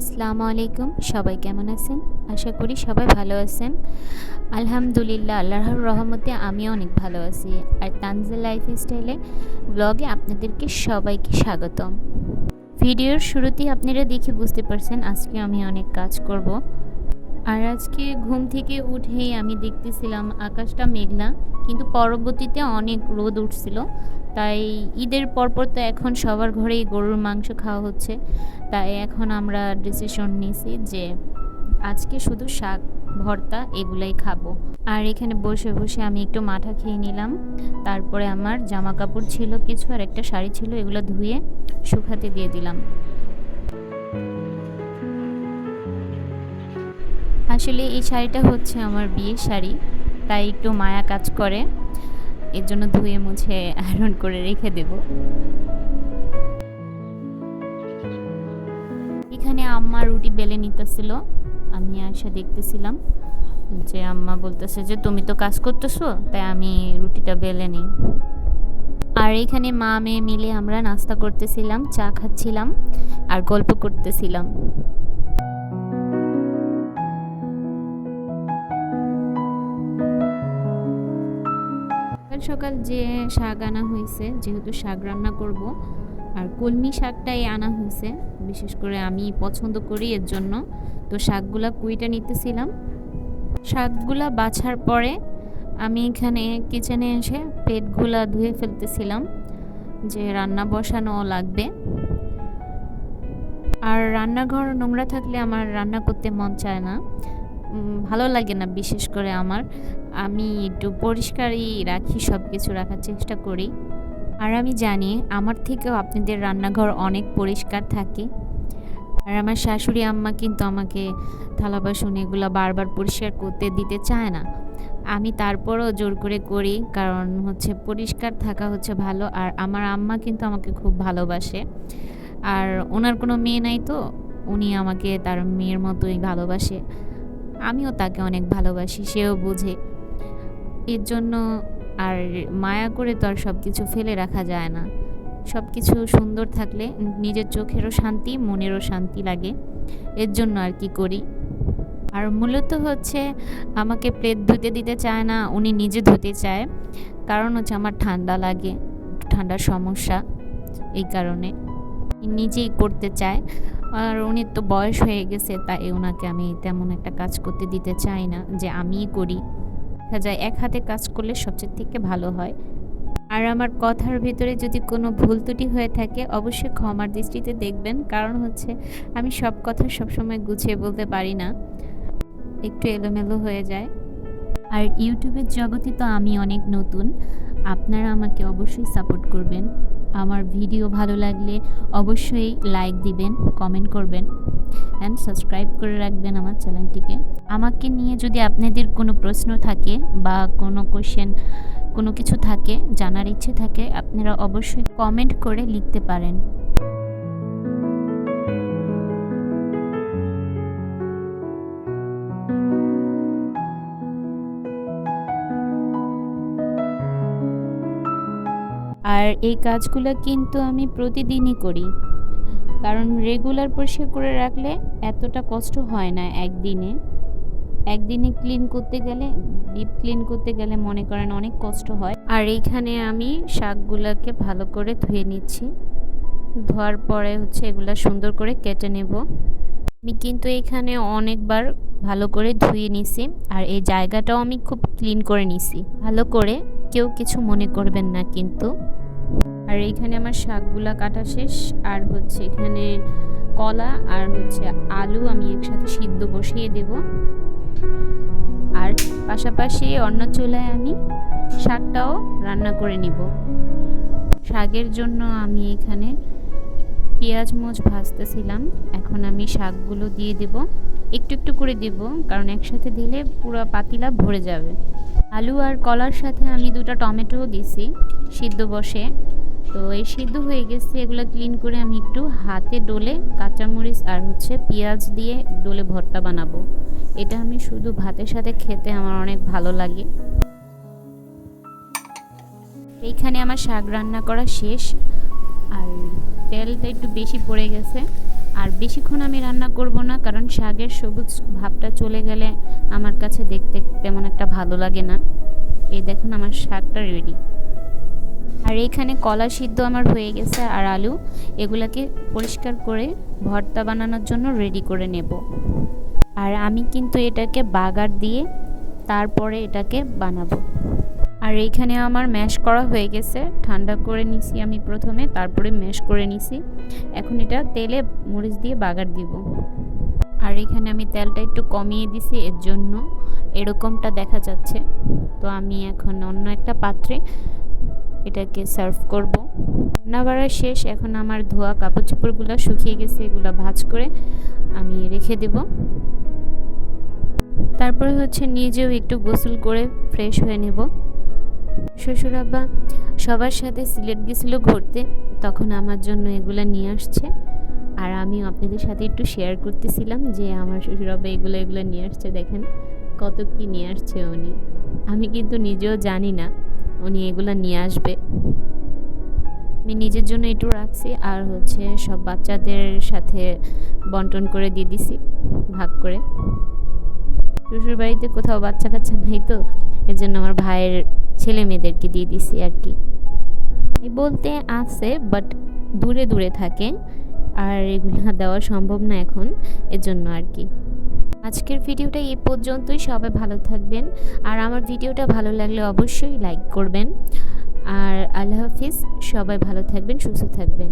আসসালামু আলাইকুম। সবাই কেমন আছেন? আশা করি সবাই ভালো আছেন। আলহামদুলিল্লাহ, আল্লাহর রহমতে আমিও অনেক ভালো আছি। আর তানজিল লাইফ স্টাইলে ব্লগে আপনাদেরকে সবাইকে স্বাগতম। ভিডিওর শুরুতেই আপনারা দেখে বুঝতে পারছেন আজকে আমি অনেক কাজ করব। আর আজকে ঘুম থেকে উঠেই আমি দেখতেছিলাম আকাশটা মেঘলা, কিন্তু পরবর্তীতে অনেক রোদ উঠছিল। তাই ঈদের পরপর তো এখন সবার ঘরেই গরুর মাংস খাওয়া হচ্ছে। তাই এখন আমরা ডিসিশন নিয়েছি যে আজকে শুধু শাক, ভর্তা এগুলাই খাব। আর এখানে বসে বসে আমি একটু মাথা খেয়ে নিলাম। তারপরে আমার জামা কাপড় ছিল কিছু আর একটা শাড়ি ছিল এগুলো ধুয়ে শুকাতে দিয়ে দিলাম। আসলে এই শাড়িটা হচ্ছে আমার বিয়ের শাড়ি, তাই একটু মায়া কাজ করে। এর জন্য ধুয়ে মুছে আয়রন করে রেখে দেব। এখানে আম্মা রুটি বেলে নিতেছিল। আমি আসে দেখতেছিলাম যে আম্মা বলতেছে যে, তুমি তো কাজ করতেছো, তাই আমি রুটিটা বেলে নিই। আর এখানে মা মেয়ে মিলে আমরা নাস্তা করতেছিলাম, চা খাচ্ছিলাম আর গল্প করতেছিলাম। সকাল যে শাক আনা হয়েছে, যেহেতু শাক রান্না করব, আর কলমি শাকটাই আনা হয়েছে, বিশেষ করে আমি পছন্দ করি এর জন্য, তো শাকগুলা কুইটা নিতেছিলাম। শাকগুলা বাছার পরে আমি এখানে কিচেনে এসে প্লেটগুলা ধুয়ে ফেলতেছিলাম, যে রান্না বসানো লাগবে। আর রান্নাঘর নোংরা থাকলে আমার রান্না করতে মন চায় না। ভালো লাগে না, বিশেষ করে আমার। আমি একটু পরিষ্কারই রাখি সব কিছু রাখার চেষ্টা করি। আর আমি জানি আমার থেকেও আপনাদের রান্নাঘর অনেক পরিষ্কার থাকে। আর আমার শাশুড়ি আম্মা কিন্তু আমাকে থালা বাসন এগুলো বারবার পরিষ্কার করতে দিতে চায় না। আমি তারপরও জোর করে করি, কারণ হচ্ছে পরিষ্কার থাকা হচ্ছে ভালো, আর আমার আম্মা কিন্তু আমাকে খুব ভালোবাসে। আর ওনার কোনো মেয়ে নাই তো, উনি আমাকে তার মেয়ের মতোই ভালোবাসে। আমিও তাকে অনেক ভালোবাসি, সেও বোঝে। এর জন্য আর মায়া করে তো আর সব কিছু ফেলে রাখা যায় না। সব কিছু সুন্দর থাকলে নিজের চোখেরও শান্তি, মনেরও শান্তি লাগে। এর জন্য আর কি করি। আর মূলত হচ্ছে আমাকে প্লেট ধুতে দিতে চায় না, উনি নিজে ধুতে চায়। কারণ হচ্ছে আমার ঠান্ডা লাগে ঠান্ডার সমস্যা এই কারণে। নিজেই করতে চায়। আর উনি তো বয়স হয়ে গেছে, তাই ওনাকে আমি তেমন একটা কাজ করতে দিতে চাই না, যে আমিই করি। দেখা যায় এক হাতে কাজ করলে সবচেয়ে থেকে ভালো হয়। আর আমার কথার ভিতরে যদি কোনো ভুল ত্রুটি হয়ে থাকে, অবশ্যই ক্ষমার দৃষ্টিতে দেখবেন, কারণ হচ্ছে আমি সব কথা সবসময় গুছিয়ে বলতে পারি না। একটু এলোমেলো হয়ে যায়। আর ইউটিউবের জগতে তো আমি অনেক নতুন, আপনারা আমাকে অবশ্যই সাপোর্ট করবেন। আমার ভিডিও ভালো লাগলে অবশ্যই লাইক দিবেন কমেন্ট করবেন অ্যান্ড সাবস্ক্রাইব করে রাখবেন আমার চ্যানেলটিকে। আমাকে নিয়ে যদি আপনাদের কোনো প্রশ্ন থাকে বা কোনো কোয়েশ্চেন কোনো কিছু থাকে, জানার ইচ্ছে থাকে, আপনারা অবশ্যই কমেন্ট করে লিখতে পারেন। আর এই কাজগুলো কিন্তু আমি প্রতিদিনই করি। কারণ রেগুলার পরিষ্কার করে রাখলে এতটা কষ্ট হয় না একদিনে। একদিনে ক্লিন করতে গেলে ডিপ ক্লিন করতে গেলে মনে করেন অনেক কষ্ট হয়। আর এইখানে আমি শাকগুলোকে ভালো করে ধুয়ে নিচ্ছি। ধোয়ার পরে হচ্ছে এগুলা সুন্দর করে কেটে নেব। আমি কিন্তু এখানে অনেকবার ভালো করে ধুয়ে নিছি আর এই জায়গাটাও আমি খুব ক্লিন করে নিছি। ভালো করে কেউ কিছু মনে করবেন না কিন্তু। আর এইখানে আমার শাকগুলা কাটা শেষ, আর হচ্ছে এখানে কলা আর হচ্ছে আলু আমি একসাথে সিদ্ধ বসিয়ে দেব। আর পাশাপাশি অন্য চুলায় আমি শাকটাও রান্না করে নিব। শাকের জন্য আমি এখানে পেঁয়াজ মোচ ভাজতেছিলাম, এখন আমি শাকগুলো দিয়ে দেব। একটু একটু করে দেব, কারণ একসাথে দিলে পুরো পাতিলা ভরে যাবে। আলু আর কলার সাথে আমি দুটো টমেটোও দিছি, সিদ্ধ বসে। তো এই সিদ্ধ হয়ে গেছে, এগুলো ক্লিন করে আমি একটু হাতে ডলে কাঁচামরিচ আর হচ্ছে পেঁয়াজ দিয়ে ডোলে ভর্তা বানাবো। এটা আমি শুধু ভাতের সাথে খেতে আমার অনেক ভালো লাগে। এইখানে আমার শাক রান্না করা শেষ। আর তেলটা একটু বেশি পড়ে গেছে। আর বেশিক্ষণ আমি রান্না করব না, কারণ শাকের সবুজ ভাবটা চলে গেলে আমার কাছে দেখতে তেমন একটা ভালো লাগে না। এই দেখুন আমার শাকটা রেডি আর এইখানে কলা সিদ্ধ আমার হয়ে গেছে আর আলু। এগুলাকে পরিষ্কার করে ভর্তা বানানোর জন্য রেডি করে নেব। আর আমি কিন্তু এটাকে বাগার দিয়ে তারপরে এটাকে বানাবো। আর এইখানে আমার ম্যাশ করা হয়ে গেছে। ঠান্ডা করে নিছি আমি প্রথমে, তারপরে ম্যাশ করে নিছি। এখন এটা তেলে মরিচ দিয়ে বাগার দিব। আর এখানে আমি তেলটা একটু কমিয়ে দিছি, এর জন্য এরকমটা দেখা যাচ্ছে। তো আমি এখন অন্য একটা পাত্রে এটাকে সার্ভ করব। রান্না বাড়া শেষ, এখন আমার ধোয়া কাপড় চোপড়গুলো শুকিয়ে গেছে, এগুলো ভাজ করে আমি রেখে দেব। তারপরে হচ্ছে নিজেও একটু গোসল করে ফ্রেশ হয়ে নেব। শ্বশুর আব্বা সবার সাথে সিলেট গেছিল ঘুরতে, তখন আমার জন্য এগুলো নিয়ে আসছে। আর আমিও আপনাদের সাথে একটু শেয়ার করতেছিলাম যে আমার শ্বশুর আব্বা এগুলো এগুলো নিয়ে আসছে, দেখেন কত কি নিয়ে আসছে উনি। আমি কিন্তু নিজেও জানি না উনি এগুলো নিয়ে আসবে। আমি নিজের জন্য একটু রাখছি, আর হচ্ছে সব বাচ্চাদের সাথে বন্টন করে দিয়ে দিছি, ভাগ করে। শ্বশুর বাড়িতে কোথাও বাচ্চা কাচ্চা নাই তো এর জন্য আমার ভাইয়ের ছেলে মেয়েদেরকে দিয়ে দিছি আর কি। বলতে আছে বাট দূরে দূরে থাকে, আর এগুলো দেওয়া সম্ভব না এখন এর জন্য আর কি। আজকের ভিডিওটা এই পর্যন্তই। সবাই ভালো থাকবেন। আর আমার ভিডিওটা ভালো লাগলে অবশ্যই লাইক করবেন। আর আল্লাহ হাফিজ, সবাই ভালো থাকবেন, সুস্থ থাকবেন।